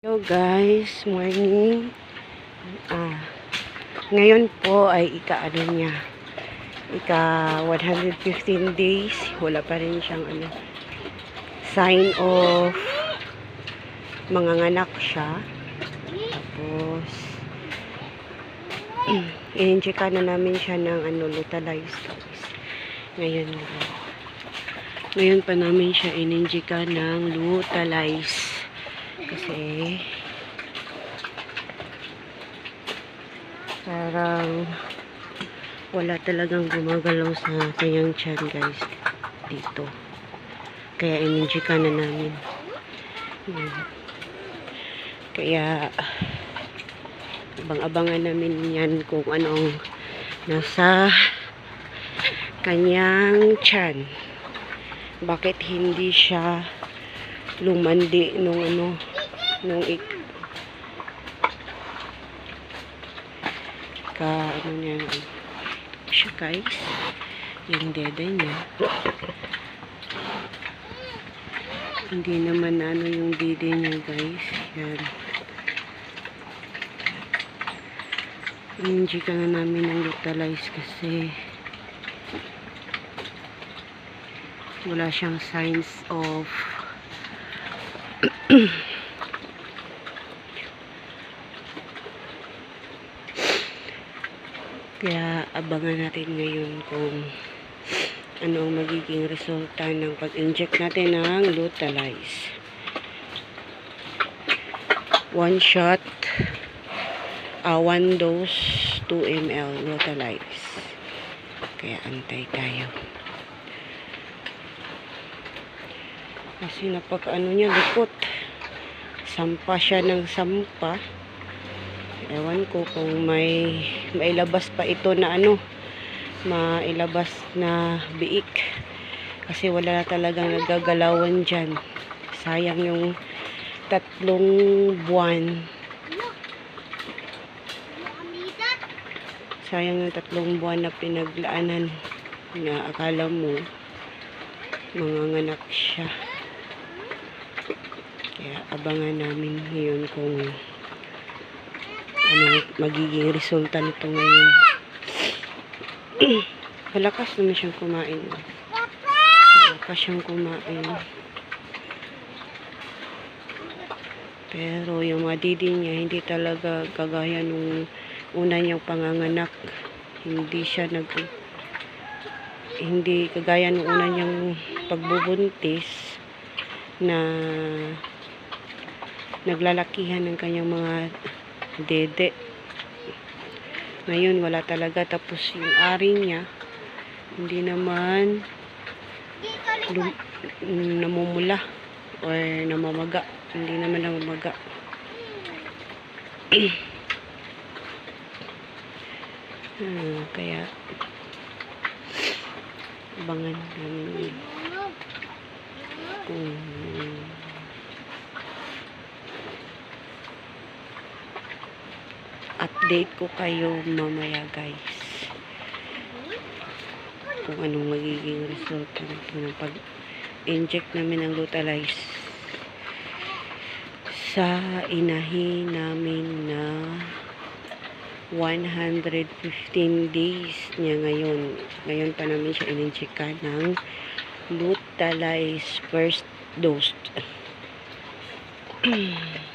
Hello guys, morning. Ah, ngayon po ay ika-ano niya. Ika 115 days. Wala pa rin siyang ano sign of manganganak siya. Tapos i-check na namin siya ng ano lutalize guys. Ngayon ngayon pa namin siya ininjika ng lutalize. Kasi parang wala talagang gumagalaw sa kanyang tiyan guys dito. Kaya ininjika na namin. Yan. Kaya abang-abangan namin yan kung anong nasa kanyang tiyan. Bakit hindi siya lumandi nung ano nung ik ka ano niya siya guys. Yung dede niya. Hindi naman ano yung dede niya guys. Yan. Hindi ka na namin ng lutalize kasi wala siyang signs of Kaya abangan natin ngayon kung ano ang magiging resulta ng pag-inject natin ng Lutalize. One shot, uh, one dose, 2 ml Lutalize. Kaya antay tayo. Kasi napaka ano niya, lipot. Sampa siya ng sampa. Ewan ko kung may mailabas pa ito na ano, mailabas na biik. Kasi wala na talagang nagagalawan dyan. Sayang yung tatlong buwan. Sayang yung tatlong buwan na pinaglaanan na akala mo manganganak siya. Kaya abangan namin ngayon kung ano magiging resulta nito ngayon. Malakas naman siyang kumain. Malakas siyang kumain. Pero yung mga didi niya, hindi talaga kagaya nung una niyang panganganak. Hindi siya nag hindi kagaya nung una niyang pagbubuntis na naglalakihan ng kanyang mga dede. Ngayon, wala talaga. Tapos yung ari niya, hindi naman namumula or namamaga. Hindi naman namamaga. hmm, kaya abangan namin kung update ko kayo mamaya guys. Kung anong magiging result nito ng pag inject namin ng Lutalize sa inahin namin na 115 days niya ngayon. Ngayon pa namin siya ininjectan ng Lutalize first dose